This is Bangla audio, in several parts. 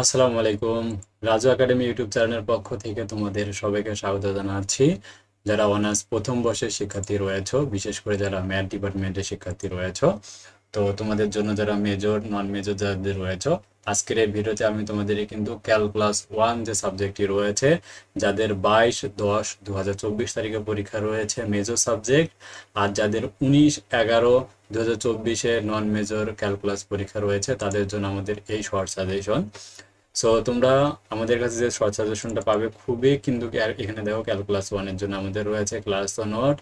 আসসালামু আলাইকুম। রাজু একাডেমি ইউটিউব চ্যানেলের পক্ষ থেকে তোমাদের সবাইকে স্বাগত জানাচ্ছি। যারা অনার্স প্রথম বর্ষের শিক্ষার্থী রয়েছে, বিশেষ করে যারা ম্যাথ ডিপার্টমেন্টের শিক্ষার্থী রয়েছে, তো তোমাদের জন্য যারা মেজর নন মেজর যাদের রয়েছে, আজকের এই ভিডিওতে আমি তোমাদের কিন্তু ক্যালকুলাস ওয়ান যে সাবজেক্টটি রয়েছে, যাদের বাইশ দশ দু তারিখে পরীক্ষা রয়েছে মেজর সাবজেক্ট আর যাদের উনিশ এগারো দু নন মেজর ক্যালকুলাস পরীক্ষা রয়েছে, তাদের জন্য আমাদের এই শর্ট সাজেশন সো তোমরা আমাদের কাছে যে শর্ট সাজেশনটা পাবে খুবই, কিন্তু এখানে দেখো ক্যালকুলাস ওয়ানের জন্য আমাদের রয়েছে ক্লাস নোট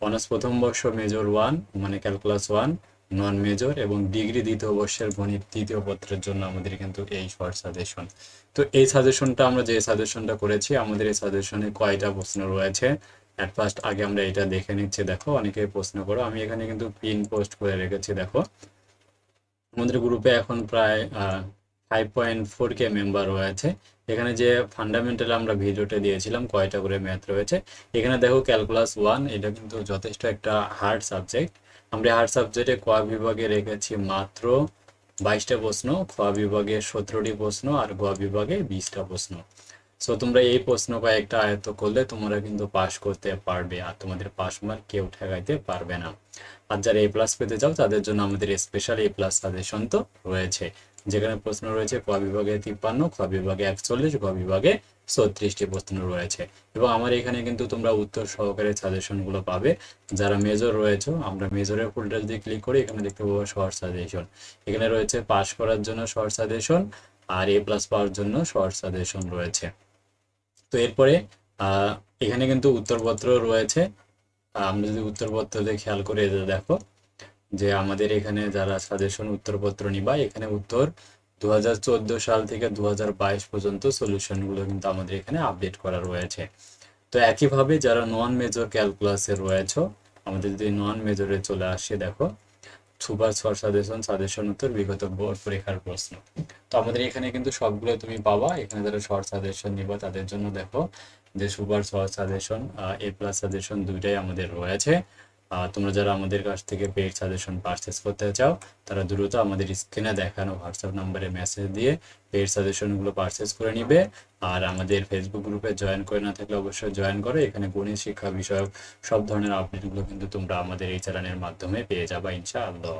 অনার্স প্রথম বর্ষ মেজর ওয়ান মানে ক্যালকুলাস ওয়ান নন মেজর এবং ডিগ্রি দ্বিতীয় বর্ষের গণিত তৃতীয় পত্রের জন্য আমাদের কিন্তু এই শর্ট সাজেশন তো এই সাজেশনটা আমরা যে সাজেশনটা করেছি, আমাদের এই সাজেশনে কয়টা প্রশ্ন রয়েছে? অ্যাট ফার্স্ট আগে আমরা এটা দেখে নিচ্ছি, দেখো অনেকে প্রশ্ন করো, আমি এখানে কিন্তু পিন পোস্ট করে রেখেছি, দেখো। আমাদের গ্রুপে এখন প্রায় five point four K member রয়েছে এখানে যে ফান্ডামেন্টাল আমরা ভিডিওটা দিয়েছিলাম, কয়টা করে ম্যাথ রয়েছে। এখানে দেখো ক্যালকুলাস ওয়ান এটা কিন্তু যথেষ্ট একটা হার্ড সাবজেক্ট আমরা হার্ড সাবজেক্টে ক বিভাগে রেখেছি মাত্র বাইশটা প্রশ্ন, খ বিভাগে সতেরোটি প্রশ্ন আর গ বিভাগে বিশটা প্রশ্ন। সো তোমরা এই প্রশ্ন কয়েকটা আয়ত্ত করলে তোমরা কিন্তু পাশ করতে পারবে আর তোমাদের পাস মার্ক কেউ ঠেকাইতে পারবে না। আর যারা এ প্লাস পেতে চাও, তাদের জন্য আমাদের স্পেশাল এ প্লাস সাজেশন তো রয়েছে। যেখানে প্রশ্ন রয়েছে, ক বিভাগে তিপ্পান্ন, খ বিভাগে একচল্লিশ, গ বিভাগে ছত্রিশটি প্রশ্ন রয়েছে। এবং আমার এখানে কিন্তু তোমরা উত্তর সহকারে সাজেশনগুলো পাবে। যারা মেজর রয়েছে, আমরা মেজরের ফোল্ডার দিয়ে ক্লিক করি এখানে দেখতে পাবো শর্ট সাজেশন এখানে রয়েছে পাস করার জন্য শর্ট সাজেশন আর এ প্লাস পাওয়ার জন্য শর্ট সাজেশন রয়েছে। তো এরপরে এখানে কিন্তু উত্তরপত্র রয়েছে। আমরা যদি উত্তরপত্রতে খেয়াল করে দেখো। যে আমাদের এখানে যারা সাজেশন উত্তরপত্র নিবা এখানে উত্তর দু হাজার চোদ্দ সাল থেকে দুহাজার বাইশ পর্যন্ত সলিউশনগুলো কিন্তু আমাদের এখানে আপডেট করা রয়েছে। তো একইভাবে যারা নন মেজর ক্যালকুলাসে রয়েছে, আমাদের যদি নন মেজরে চলে আসে, দেখো, সুপার শর্ট সাজেশন সাজেশন উত্তর, বিগত পরীক্ষার প্রশ্ন। তো আমাদের এখানে কিন্তু সবগুলো তুমি পাবা, এখানে যারা শর্ট সাজেশন নিবা, তাদের জন্য দেখো যে super short suggestion A plus suggestion দুইটাই আমাদের রয়েছে। তোমরা যারা আমাদের কাছ থেকে পেড সাজেশন পারচেস করতে চাও, তারা দ্রুত আমাদের স্ক্রিনে দেখানো হোয়াটসঅ্যাপ নাম্বারে মেসেজ দিয়ে পেড সাজেশনগুলো পারচেস করে নিবে। আর আমাদের ফেসবুক গ্রুপে জয়েন করে না থাকলে অবশ্যই জয়েন করো। এখানে গণিত, শিক্ষা বিষয়ক সব ধরনের আপডেটগুলো কিন্তু তোমরা আমাদের এই চ্যানেলের মাধ্যমে পেয়ে যাবা, ইনশাআল্লাহ।